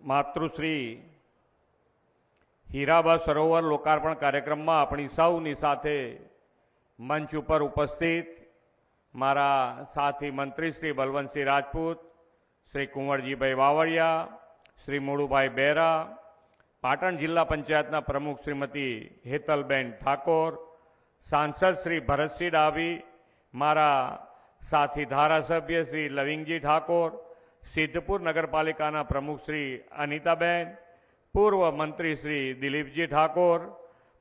માતૃશ્રી હીરાબા સરોવર લોકાર્પણ કાર્યક્રમમાં આપણી સૌની સાથે મંચ ઉપર ઉપસ્થિત મારા સાથી મંત્રી શ્રી બલવંતસિંહ રાજપૂત, શ્રી કુંવરજીભાઈ વાવડિયા શ્રી મોડુભાઈ બેરા, પાટણ જિલ્લા પંચાયતના પ્રમુખ શ્રીમતી હેતલબેન ઠાકોર, સાંસદ શ્રી ભરતસિંહ ડાભી, મારા સાથી ધારાસભ્ય શ્રી લવિંગજી ઠાકોર સિદ્ધપુર નગરપાલિકાના પ્રમુખ શ્રી અનિતાબેન પૂર્વ મંત્રી શ્રી દિલીપજી ઠાકોર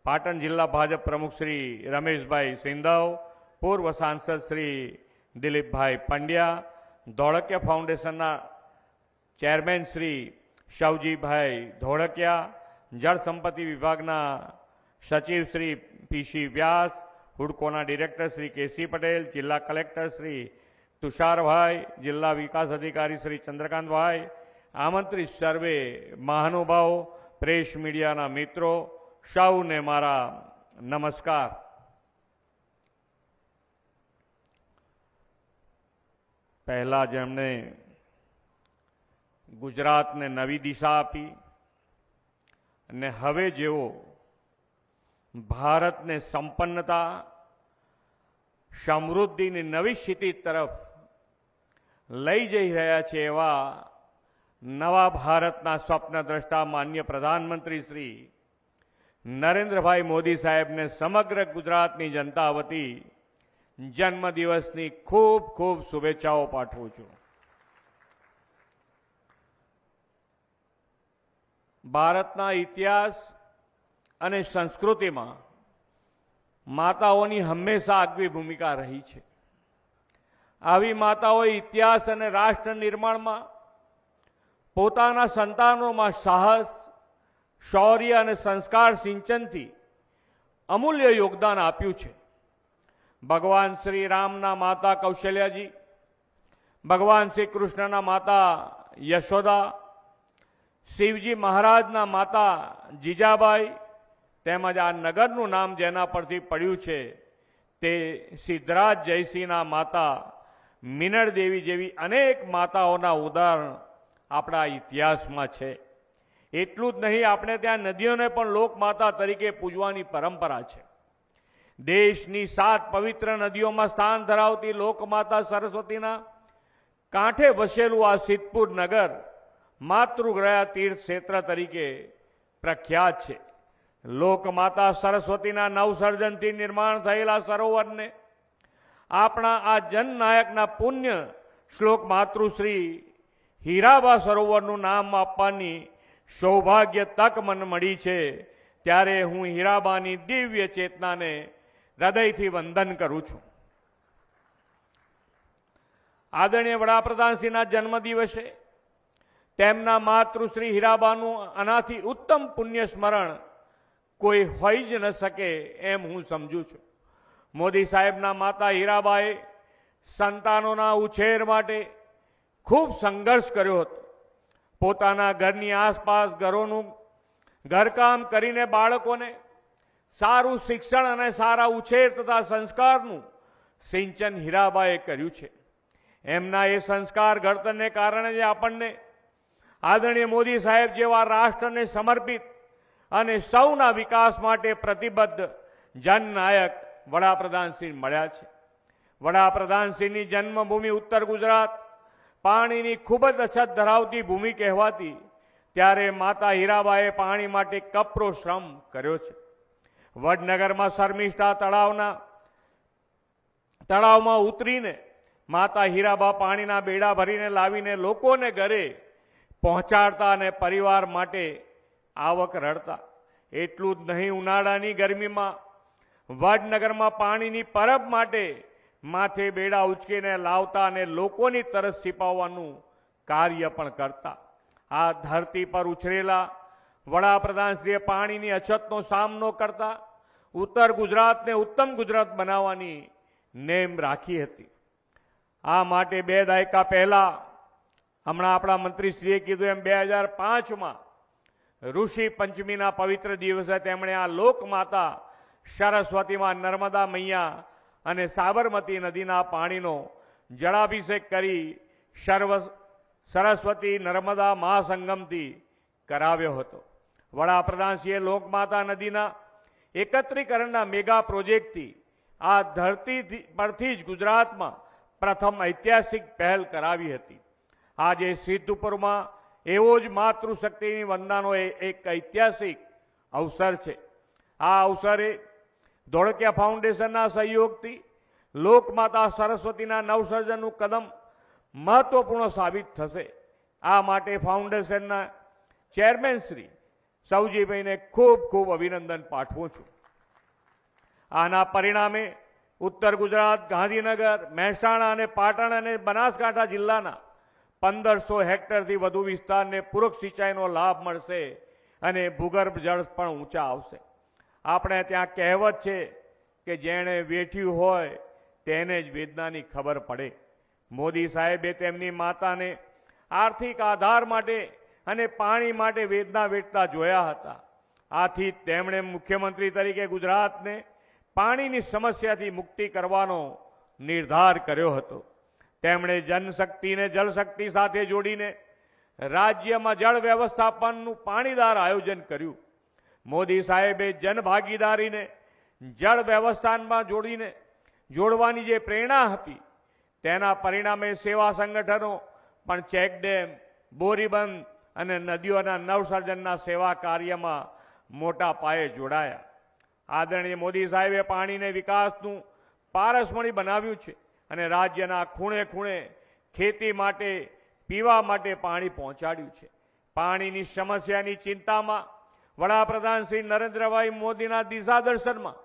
પાટણ જિલ્લા ભાજપ પ્રમુખ શ્રી રમેશભાઈ સિંધવ પૂર્વ સાંસદ શ્રી દિલીપભાઈ પંડ્યા ધોળકિયા ફાઉન્ડેશનના ચેરમેન શ્રી શવજીભાઈ ધોળકિયા જળ સંપત્તિ વિભાગના સચિવ શ્રી પીસી વ્યાસ હુડકોના ડિરેક્ટર શ્રી કેસી પટેલ જિલ્લા કલેક્ટર શ્રી તુષારભાઈ, જિલ્લા વિકાસ અધિકારી શ્રી ચંદ્રકાંતભાઈ, આમંત્રિત સર્વે મહાનુભાવો, પ્રેસ મીડિયાના મિત્રો, સૌને મારા નમસ્કાર. પહેલાં જેમણે ગુજરાતને નવી દિશા આપી અને હવે જેઓ ભારતને સંપન્નતા, સમૃદ્ધિની નવી સ્થિતિ તરફ લઈ જઈ રહ્યા છે એવા નવા ભારતના સ્વપ્નદ્રષ્ટા માન્ય પ્રધાનમંત્રી શ્રી નરેન્દ્રભાઈ મોદી સાહેબને સમગ્ર ગુજરાતની જનતા વતી જન્મદિવસની ખૂબ ખૂબ શુભેચ્છાઓ પાઠવું છું. ભારતના ઇતિહાસ અને સંસ્કૃતિમાં માતાઓની હંમેશા આગવી ભૂમિકા રહી છે. આવી માતાઓએ ઇતિહાસ અને રાષ્ટ્ર નિર્માણમાં પોતાના સંતાનોમાં સાહસ, શૌર્ય અને સંસ્કાર સિંચનથી અમૂલ્ય યોગદાન આપ્યું છે. ભગવાન શ્રી રામના માતા કૌશલ્યાજી, ભગવાન શ્રી કૃષ્ણના માતા યશોદા, શિવજી મહારાજના માતા જીજાબાઈ તેમજ આ નગરનું નામ જેના પરથી પડ્યું છે તે સિદ્ધરાજ જયસિંહના માતા મિનળ દેવી જેવી અનેક માતાઓના ઉદાહરણ આપણા ઇતિહાસમાં છે. એટલું જ નહીં, આપણે ત્યાં નદીઓને પણ લોકમાતા તરીકે પૂજવાની પરંપરા છે. દેશની સાત પવિત્ર નદીઓમાં સ્થાન ધરાવતી લોકમાતા સરસ્વતીના કાંઠે વસેલું આ સિદ્ધપુર નગર માતૃગ્રહ તીર્થ ક્ષેત્ર તરીકે પ્રખ્યાત છે. લોકમાતા સરસ્વતીના નવસર્જનથી નિર્માણ થયેલા સરોવરને આપણા આ જનનાયકના પુણ્ય શ્લોક માતૃશ્રી હીરાબા સરોવરનું નામ આપવાની સૌભાગ્ય તક મન મળી છે. ત્યારે હું હીરાબાની દિવ્ય ચેતનાને હૃદયથી વંદન કરું છું. આદરણીય વડાપ્રધાનશ્રીના જન્મદિવસે તેમના માતૃશ્રી હીરાબાનું આનાથી ઉત્તમ પુણ્ય સ્મરણ કોઈ હોઈ જ ન શકે એમ હું સમજુ છું. મોદી સાહેબના માતા હીરાબાએ સંતાનોના ઉછેર માટે ખૂબ સંઘર્ષ કર્યો હતો. પોતાના ઘરની આસપાસ ઘરોનું ઘરકામ કરીને બાળકોને સારું શિક્ષણ અને સારા ઉછેર તથા સંસ્કારનું સિંચન હીરાબાએ કર્યું છે. એમના એ સંસ્કાર ઘડતરને કારણે જ આપણને આદરણીય મોદી સાહેબ જેવા રાષ્ટ્રને સમર્પિત અને સૌના વિકાસ માટે પ્રતિબદ્ધ જનનાયક વડાપ્રધાનશ્રી મળ્યા છે. વડાપ્રધાનશ્રીની જન્મભૂમિ ઉત્તર ગુજરાત. પાણીની ખૂબ જ અછત ધરાવતી ભૂમિ કહેવાતી. ત્યારે માતા હીરાબાએ પાણી માટે કપરો શ્રમ કર્યો છે. વડનગરમાં શર્મિષ્ઠા તળાવના, તળાવમાં ઉતરીને માતા હીરાબા પાણીના બેડા ભરીને લાવીને લોકોને ઘરે પહોંચાડતા અને પરિવાર માટે આવક રડતા. એટલું જ નહીં, ઉનાળાની ગરમીમાં વડનગરમાં પાણીની પરબ માટે માથે બેડા ઉચકીને લાવતા અને લોકોની તરસ છીપાવવાનું કાર્ય પણ કરતા. આ ધરતી પર ઉછરેલા વડાપ્રધાનશ્રીએ પાણીની અછતનો સામનો કરતા ઉત્તર ગુજરાતને ઉત્તમ ગુજરાત બનાવવાની નેમ રાખી હતી. આ માટે બે દાયકા પહેલા હમણાં આપણા મંત્રીશ્રીએ કીધું એમ બે હજાર પાંચમાં ઋષિ પંચમીના પવિત્ર દિવસે તેમણે આ લોકમાતા સરસ્વતીમાં નર્મદા મૈયા અને સાબરમતી નદીના પાણીનો જળાભિષેક કરી સર્વ સરસ્વતી નર્મદા મહાસંગમથી કરાવ્યો હતો. વડાપ્રધાનશ્રીએ લોકમાતા નદીના એકત્રીકરણના મેગા પ્રોજેક્ટથી આ ધરતી પરથી જ ગુજરાતમાં પ્રથમ ઐતિહાસિક પહેલ કરાવી હતી. આજે સિદ્ધપુરમાં એવો જ માતૃશક્તિની વંદનાનો એક ઐતિહાસિક અવસર છે. આ અવસરે ધોળકિયા ફાઉન્ડેશનના સહયોગથી લોકમાતા સરસ્વતીના નવસર્જનનું કદમ મહત્વપૂર્ણ સાબિત થશે. આ માટે ફાઉન્ડેશનના ચેરમેન શ્રી સૌજીભાઈને ખૂબ ખૂબ અભિનંદન પાઠવું છું. આના પરિણામે ઉત્તર ગુજરાત, ગાંધીનગર, મહેસાણા અને પાટણ અને બનાસકાંઠા જિલ્લાના પંદરસો હેક્ટરથી વધુ વિસ્તારને પૂરક સિંચાઈનો લાભ મળશે અને ભૂગર્ભ જળ પણ ઊંચા આવશે. આપણે ત્યાં કહેવત છે કે જેણે વેઠ્યું હોય તેને જ વેદનાની ખબર પડે. મોદી સાહેબે તેમની માતાને આર્થિક આધાર માટે અને પાણી માટે વેદના વેઠતા જોયા હતા. આથી તેમણે મુખ્યમંત્રી તરીકે ગુજરાતને પાણીની સમસ્યાથી મુક્તિ કરવાનો નિર્ધાર કર્યો હતો. તેમણે જનશક્તિને જલશક્તિ સાથે જોડીને રાજ્યમાં જળ વ્યવસ્થાપનનું પાણીદાર આયોજન કર્યું. મોદી સાહેબે જનભાગીદારીને, જળ વ્યવસ્થાનમાં જોડીને, જોડવાની જે પ્રેરણા હતી તેના પરિણામે સેવા સંગઠનો, પણ ચેકડેમ બોરીબંધ અને નદીઓના નવસર્જનના સેવા કાર્યમાં મોટા પાયે જોડાયા. આદરણીય મોદી સાહેબે પાણીને વિકાસનું પારસમણી બનાવ્યું છે અને રાજ્યના ખૂણે ખૂણે ખેતી માટે, પીવા માટે પાણી પહોંચાડ્યું છે. પાણીની સમસ્યાની ચિંતામાં વડાપ્રધાન શ્રી નરેન્દ્રભાઈ મોદીના દિશાદર્શનમાં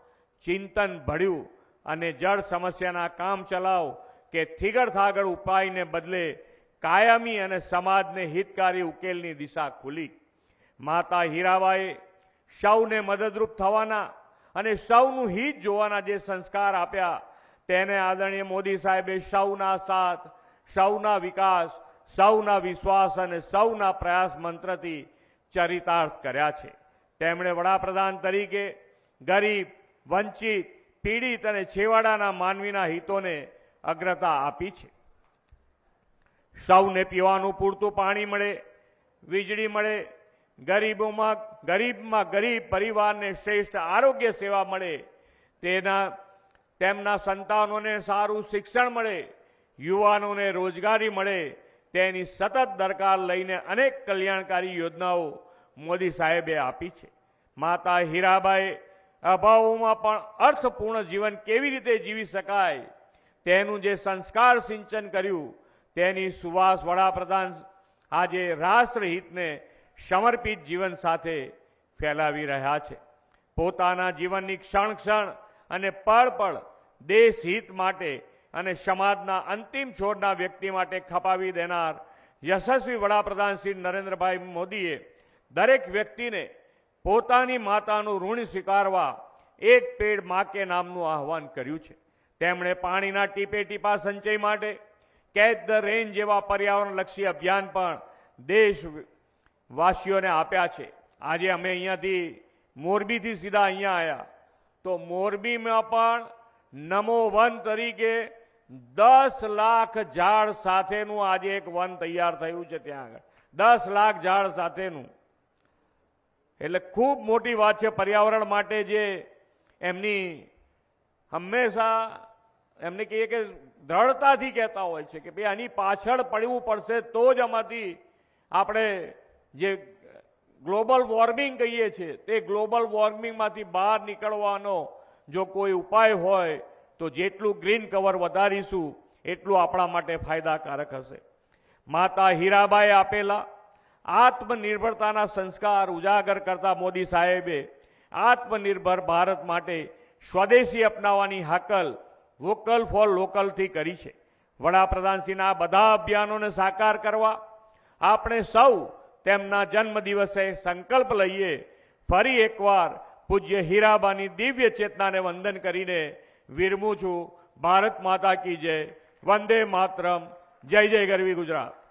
ચિંતન ભળ્યું અને જળ સમસ્યાના કામ ચલાવ કે થીગડ થાગડ ઉપાયને બદલે કાયમી અને સમાજને હિતકારી ઉકેલની દિશા ખુલી. માતા હીરાબાએ સૌને મદદરૂપ થવાના અને સૌનું હિત જોવાના જે સંસ્કાર આપ્યા તેને આદરણીય મોદી સાહેબે સૌના સાથ, સૌના વિકાસ, સૌના વિશ્વાસ અને સૌના પ્રયાસ મંત્રથી ચરિતાર્થ કર્યા છે. તેમણે વડાપ્રધાન તરીકે ગરીબ, વંચિત, પીડિત અને છેવાડાના માનવીના હિતોને અગ્રતા આપી છે. સૌને પીવાનું પૂરતું પાણી મળે, વીજળી મળે, ગરીબોમાં, ગરીબમાં ગરીબ પરિવારને શ્રેષ્ઠ આરોગ્ય સેવા મળે, તેના, તેમના સંતાનોને સારું શિક્ષણ મળે, યુવાનોને રોજગારી મળે, તેની સતત દરકાર લઈને અનેક કલ્યાણકારી યોજનાઓ મોદી સાહેબે આપી છે. માતા હીરાબાઈ, અભાવોમાં પણ અર્થપૂર્ણ જીવન કેવી રીતે જીવી શકાય? તેનું જે સંસ્કાર સિંચન કર્યું, તેની સુવાસ વડાપ્રધાન આજે રાષ્ટ્રહિતને સમર્પિત જીવન સાથે ફેલાવી રહ્યા છે. પોતાના જીવનની ક્ષણ ક્ષણ અને પળ પળ દેશ હિત માટે અને સમાજના અંતિમ છોડના વ્યક્તિ માટે ખપાવી દેનાર યશસ્વી વડાપ્રધાન શ્રી નરેન્દ્રભાઈ મોદીએ દરેક વ્યક્તિને પોતાની માતાનું ઋણ સ્વીકારવા એક પેડ મા કે નામનું આહવાન કર્યું છે. તેમણે પાણીના ટીપે ટીપા સંચય માટે કેચ ધ રેન જેવા પર્યાવરણલક્ષી અભિયાન પણ દેશવાસીઓને આપ્યા છે. આજે અમે અહીંયાથી મોરબીથી સીધા અહીંયા આવ્યા તો મોરબીમાં પણ નમો વન તરીકે દસ લાખ ઝાડ સાથેનું આજે એક વન તૈયાર થયું છે ત્યાં આગળ. દસ લાખ ઝાડ સાથેનું એટલે ખૂબ મોટી વાત છે પર્યાવરણ માટે જે એમની હંમેશા એમને કહીએ કે દ્રઢતાથી કહેતા હોય છે કે ભાઈ આની પાછળ પડવું પડશે તો જ આમાંથી આપણે જે ગ્લોબલ વોર્મિંગ કહીએ છીએ તે ગ્લોબલ વોર્મિંગમાંથી બહાર નીકળવાનો જો કોઈ ઉપાય હોય તો જેટલું ગ્રીન કવર વધારીશું એટલું આપણા માટે ફાયદાકારક હશે. માતા હીરાબાએ આપેલા આત્મનિર્ભરતાના સંસ્કાર ઉજાગર કરતા મોદી સાહેબે આત્મનિર્ભર ભારત માટે સ્વદેશી અપનાવવાની હાકલ વોકલ ફોર લોકલથી કરી છે. વડાપ્રધાનશ્રીના બધા અભિયાનોને સાકાર કરવા આપણે સૌ તેમના જન્મદિવસે સંકલ્પ લઈએ. ફરી એકવાર પૂજ્ય હીરાબાની દિવ્ય ચેતનાને વંદન કરીને વિરમું છું. ભારત માતા કી જય. વંદે માતરમ. જય જય ગરવી ગુજરાત.